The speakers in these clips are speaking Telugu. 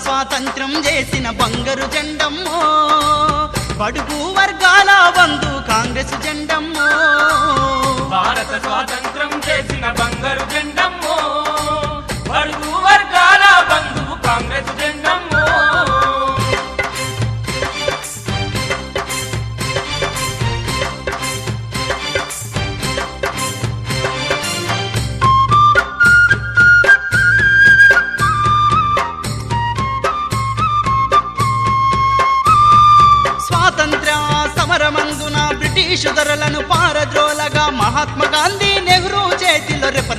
భారత స్వాతంత్ర్యం చేసిన బంగారు జెండమ్మో. బడుగు వర్గాల బంధు కాంగ్రెస్ జెండమ్మో. భారత స్వాతంత్రం చేసిన బంగారు జెండమ్మో.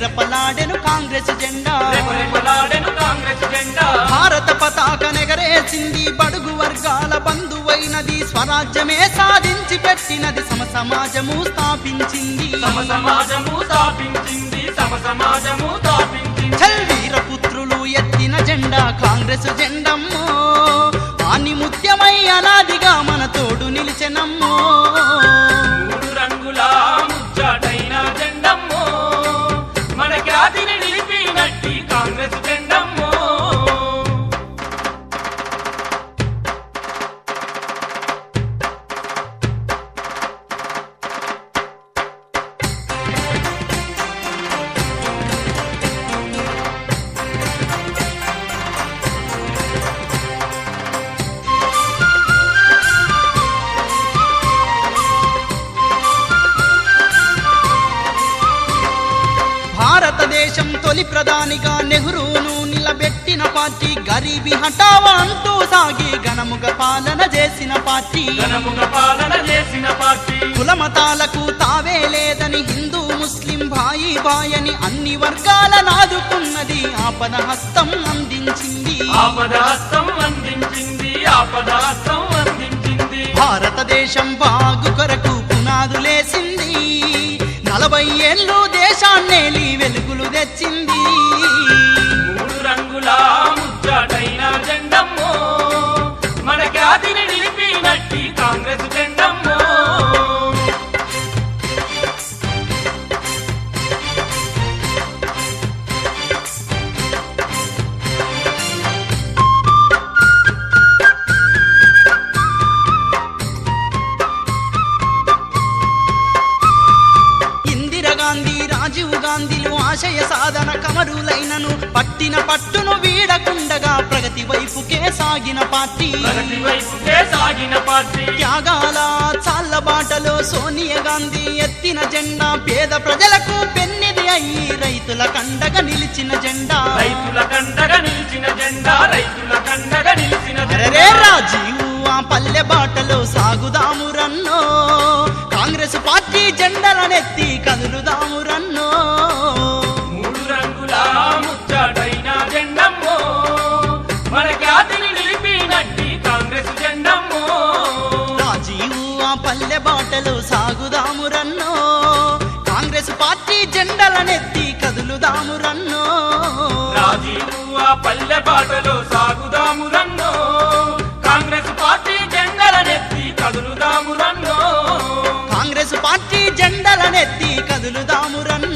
రెపరెపలాడెను కాంగ్రెస్ జెండా. రెపరెపలాడెను కాంగ్రెస్ జెండా. భారత పతాక నెగరేసింది బడుగు వర్గాల బంధువైనది. స్వరాజ్యమే సాధించి పెట్టినది సమ సమాజము స్థాపించింది. సమ సమాజము స్థాపించింది సమ సమాజము స్థాపించింది. చల్ వీరపుత్రులు ఎత్తిన జెండా కాంగ్రెస్ జెండమ్మో. ఆని ముత్యమై అనాదిగా మన తోడు నిలిచెనమ్మో. భారతదేశం తొలి ప్రధానిగా నెహ్రూను నిలబెట్టిన పార్టీ గరీబీ హఠావా అంటూ సాగి ఘనముగ పాలన చేసిన పార్టీ. ఘనముగ పాలన చేసిన పార్టీ. కులమతాలకు తావే లేదని హిందూ ముస్లిం భాయి భాయని అన్ని వర్గాల నాదుకున్నది ఆపద హస్తం అందించింది. ఆపద హస్తం అందించింది ఆపద హస్తం అందించింది. భారతదేశం బాగు కొరకు పునాదులేసింది. నలభై ఏళ్ళు దేశాన్నేలి వెలుగులు తెచ్చింది. ఆశయ సాధన కమరులైనను పట్టిన పట్టును వీడకుండగా ప్రగతి వైపుకే సాగిన పార్టీ. సాగిన పార్టీ. త్యాగాల చాల బాటలో సోనియా గాంధీ ఎత్తిన జెండా పేద ప్రజలకు పెన్నిది అయ్యి రైతుల కండగా నిలిచిన జెండా. రైతుల కండగా నిలిచిన జెండా రైతుల కండగా నిలిచిన అరే రాజీవు ఆ పల్లె బాటలో సాగుదాము రన్నో. కాంగ్రెస్ పార్టీ జెండలనెత్తి మాటలు సాగుదాము రన్నో. కాంగ్రెస్ పార్టీ జెండలనెత్తి కదులుదాము రన్నో. పల్లె పాటలు సాగుదాము రన్నో. కాంగ్రెస్ పార్టీ జెండలనెత్తి కదులుదాము రన్నో. కాంగ్రెస్ పార్టీ జెండలనెత్తి కదులుదాము రన్నో.